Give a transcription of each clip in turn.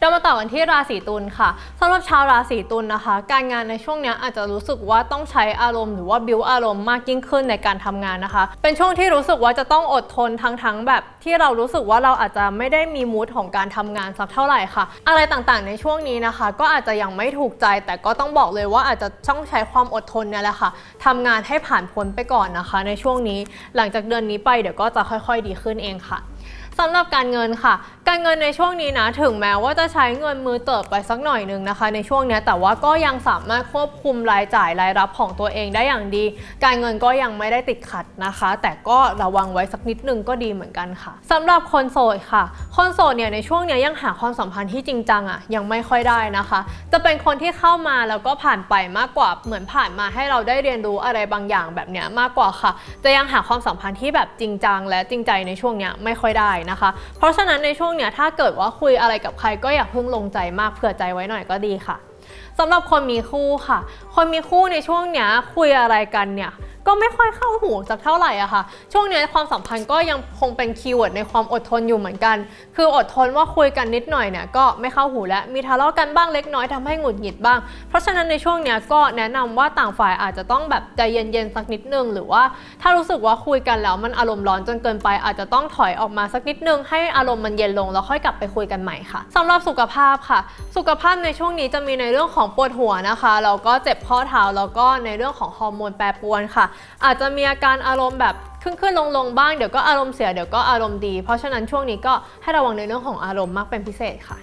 เรามาต่อกันที่ราศีตุลค่ะสำหรับชาวราศีตุลนะคะ การงานในช่วงนี้อาจจะรู้สึกว่าต้องใช้อารมณ์หรือว่าบิวอารมณ์มากยิ่งขึ้นในการทำงานนะคะ เป็นช่วงที่รู้สึกว่าจะต้องอดทนทั้งทั้งๆแบบที่เรารู้สึกว่าเราอาจจะไม่ได้มีมูทของการทำงานสักเท่าไหร่ค่ะ อะไรต่างๆ ในช่วงนี้นะคะ ก็อาจจะยังไม่ถูกใจ แต่ก็ต้องบอกเลยว่าอาจจะต้องใช้ความอดทนเนี่ยแหละค่ะทำงานให้ผ่านพ้นไปก่อนนะคะ ในช่วงนี้หลังจากเดือนนี้ไปเดี๋ยวก็จะค่อย ๆ ดีขึ้นเองค่ะ สำหรับการเงินค่ะ การเงินในช่วงนี้นะถึงแม้ว่าจะใช้เงินมือเติบไปสักหน่อยหนึ่งนะคะ ในช่วงนี้แต่ว่าก็ยังสามารถควบคุมรายจ่ายรายรับของตัวเองได้อย่างดี การเงินก็ยังไม่ได้ติดขัดนะคะ แต่ก็ระวังไว้สักนิดนึงก็ดีเหมือนกันค่ะสำหรับคนโสดค่ะ คนโสดเนี่ยในช่วงนี้ยังหาความสัมพันธ์ที่จริงจังอะยังไม่ค่อยได้นะคะ จะเป็นคนที่เข้ามาแล้วก็ผ่านไปมากกว่าเหมือนผ่านมาให้เราได้เรียนรู้อะไรบางอย่างแบบเนี้ยมากกว่าค่ะ จะยังหาความสัมพันธ์ที่แบบจริงจังและจริงใจในช่วงนี้ไม่ค่อยได้นะคะ เพราะฉะนั้นในช่วงเนี้ยถ้าเกิดว่าคุยอะไรกับใครก็อย่าเพิ่งลงใจมากเผื่อใจไว้หน่อยก็ดีค่ะสำหรับคนมีคู่ค่ะ คนมีคู่ในช่วงเนี้ยคุยอะไรกันเนี่ย ก็ไม่ค่อยเข้าหูสักเท่าไหร่อะค่ะ ช่วงนี้ความสัมพันธ์ก็ยังคงเป็นคีย์เวิร์ดในความอดทนอยู่เหมือนกัน คืออดทนว่าคุยกันนิดหน่อยเนี่ยก็ไม่เข้าหูและมีทะเลาะกันบ้างเล็กน้อยทำให้หงุดหงิดบ้าง เพราะฉะนั้นในช่วงนี้ก็แนะนำว่าต่างฝ่ายอาจจะต้องแบบใจเย็นๆสักนิดนึง หรือว่าถ้ารู้สึกว่าคุยกันแล้วมันอารมณ์ร้อนจนเกินไป อาจจะต้องถอยออกมาสักนิดนึง ให้อารมณ์มันเย็นลงแล้วค่อยกลับไปคุยกันใหม่ค่ะสำหรับสุขภาพค่ะ สุขภาพในช่วงนี้จะมีในเรื่องของปวดหัวนะคะแล้วก็เจ็บข้อเท้าแล้วก็ในเรื่องของฮอร์โมนแปรปรวนค่ะอาจจะมีอาการอารมณ์แบบขึ้นขึ้นลงลงบ้างเดี๋ยวก็อารมณ์เสียเดี๋ยวก็อารมณ์ดี เพราะฉะนั้นช่วงนี้ก็ให้ระวังในเรื่องของอารมณ์มากเป็นพิเศษค่ะ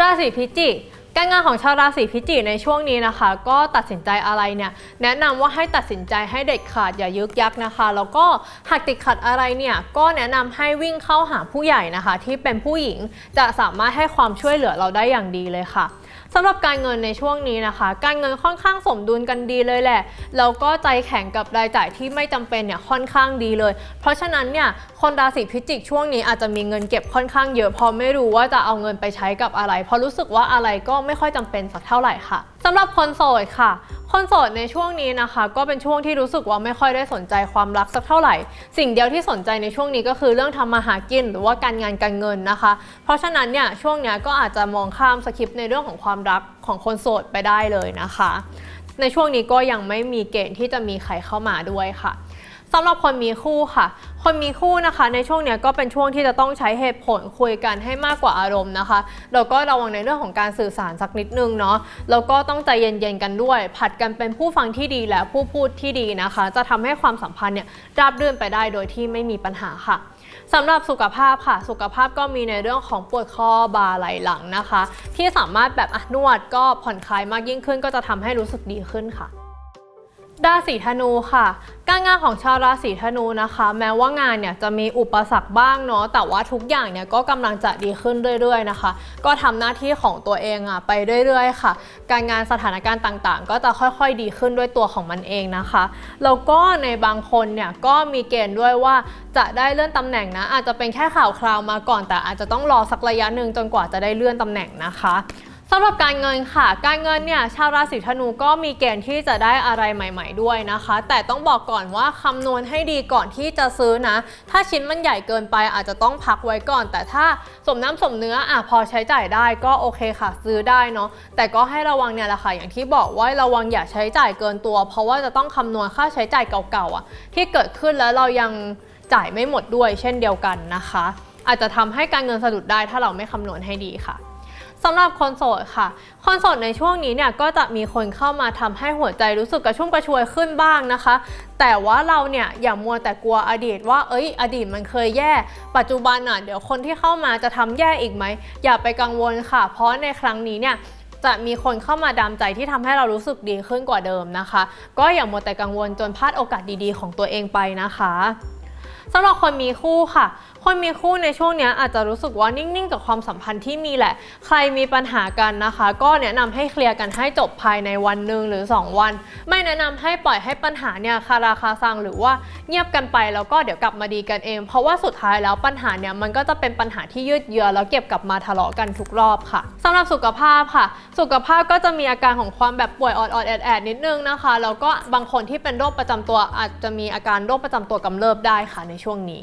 ราศีพิจิกการงานของชาวราศีพิจิกในช่วงนี้นะคะ ก็ตัดสินใจอะไรเนี่ยแนะนำว่าให้ตัดสินใจให้เด็ดขาดอย่ายึกยักนะคะ แล้วก็หากติดขัดอะไรเนี่ยก็แนะนำให้วิ่งเข้าหาผู้ใหญ่นะคะ ที่เป็นผู้หญิงจะสามารถให้ความช่วยเหลือเราได้อย่างดีเลยค่ะ สำหรับการเงินในช่วงนี้นะคะ การเงินค่อนข้างสมดุลกันดีเลยแหละแล้วก็ใจแข็งกับรายจ่ายที่ไม่จำเป็นเนี่ยค่อนข้างดีเลย เพราะฉะนั้นเนี่ยคนราศีพิจิกช่วงนี้อาจจะมีเงินเก็บค่อนข้างเยอะเพราะไม่รู้ว่าจะเอาเงินไปใช้กับอะไร เพราะรู้สึกว่าอะไรก็ไม่ค่อยจำเป็นสักเท่าไหร่ค่ะสำหรับคนโสดค่ะคนโสดในช่วงนี้นะคะ ก็เป็นช่วงที่รู้สึกว่าไม่ค่อยได้สนใจความรักสักเท่าไหร่ สิ่งเดียวที่สนใจในช่วงนี้ก็คือเรื่องทำมาหากินหรือว่าการงานการเงินนะคะ เพราะฉะนั้นเนี่ยช่วงนี้ก็อาจจะมองข้ามสคริปต์ในเรื่องของความรักของคนโสดไปได้เลยนะคะ ในช่วงนี้ก็ยังไม่มีเกณฑ์ที่จะมีใครเข้ามาด้วยค่ะ สำหรับคนมีคู่ค่ะ คนมีคู่นะคะ ในช่วงนี้ก็เป็นช่วงที่จะต้องใช้เหตุผลคุยกันให้มากกว่าอารมณ์นะคะแล้วก็ระวังในเรื่องของการสื่อสารสักนิดนึงเนาะแล้วก็ต้องใจเย็นๆกันด้วย ผัดกันเป็นผู้ฟังที่ดีและผู้พูดที่ดีนะคะ จะทำให้ความสัมพันธ์เนี่ยราบรื่นไปได้โดยที่ไม่มีปัญหาค่ะสำหรับสุขภาพค่ะ สุขภาพก็มีในเรื่องของปวดข้อบ่าไหล่หลังนะคะ ที่สามารถแบบอนวดก็ผ่อนคลายมากยิ่งขึ้นก็จะทำให้รู้สึกดีขึ้นค่ะ ราศีธนูค่ะ การงานของชาวราศีธนูนะคะ แม้ว่างานเนี่ยจะมีอุปสรรคบ้างเนาะแต่ว่าทุกอย่างเนี่ยก็กำลังจะดีขึ้นเรื่อยๆนะคะ ก็ทำหน้าที่ของตัวเองอะไปเรื่อยๆค่ะ การงานสถานการณ์ต่างๆ ก็จะค่อยๆดีขึ้นด้วยตัวของมันเองนะคะแล้วก็ในบางคนเนี่ยก็มีเกณฑ์ด้วยว่าจะได้เลื่อนตำแหน่งนะอาจจะเป็นแค่ข่าวคราวมาก่อน แต่อาจจะต้องรอสักระยะหนึ่งจนกว่าจะได้เลื่อนตำแหน่งนะคะ สำหรับการเงินค่ะ การเงินเนี่ยชาวราศีธนูก็มีเกณฑ์ที่จะได้อะไรใหม่ ๆ ด้วยนะคะ แต่ต้องบอกก่อนว่าคำนวณให้ดีก่อนที่จะซื้อนะ ถ้าชิ้นมันใหญ่เกินไปอาจจะต้องพักไว้ก่อน แต่ถ้าสมน้ำสมเนื้ออะพอใช้จ่ายได้ก็โอเคค่ะ ซื้อได้เนาะแต่ก็ให้ระวังเนี่ยแหละค่ะอย่างที่บอกว่าระวังอย่าใช้จ่ายเกินตัว เพราะว่าจะต้องคำนวณค่าใช้จ่ายเก่าๆอะที่เกิดขึ้นแล้วเรายังจ่ายไม่หมดด้วย เช่นเดียวกันนะคะ อาจจะทำให้การเงินสะดุดได้ถ้าเราไม่คำนวณให้ดีค่ะ สำหรับคนโสดค่ะ คนโสดในช่วงนี้เนี่ยก็จะมีคนเข้ามาทำให้หัวใจรู้สึกกระชุ่มกระชวยขึ้นบ้างนะคะ แต่ว่าเราเนี่ยอย่ามัวแต่กลัวอดีตว่าเอ้ย อดีตมันเคยแย่ ปัจจุบันอะเดี๋ยวคนที่เข้ามาจะทำแย่อีกไหม อย่าไปกังวลค่ะ เพราะในครั้งนี้เนี่ยจะมีคนเข้ามาดามใจที่ทำให้เรารู้สึกดีขึ้นกว่าเดิมนะคะ ก็อย่ามัวแต่กังวลจนพลาดโอกาสดีๆ ของตัวเองไปนะคะ สำหรับคนมีคู่ค่ะ คนมีคู่ในช่วงนี้อาจจะรู้สึกว่านิ่งๆ กับความสัมพันธ์ที่มีแหละ ใครมีปัญหากันนะคะ ก็แนะนำให้เคลียร์กันให้จบภายในวันหนึ่งหรือ 2 วัน ไม่แนะนำให้ปล่อยให้ปัญหาเนี่ยคาราคาซังหรือว่าเงียบกันไปแล้วก็เดี๋ยวกลับมาดีกันเอง เพราะว่าสุดท้ายแล้วปัญหาเนี่ยมันก็จะเป็นปัญหาที่ยืดเยื้อแล้วเก็บกลับมาทะเลาะกันทุกรอบค่ะสำหรับสุขภาพค่ะ สุขภาพก็จะมีอาการของความแบบป่วยออดๆแอดๆนิดนึงนะคะแล้วก็บางคนที่เป็นโรคประจำตัวอาจจะมีอาการโรคประจำตัวกำเริบได้ค่ะในช่วงนี้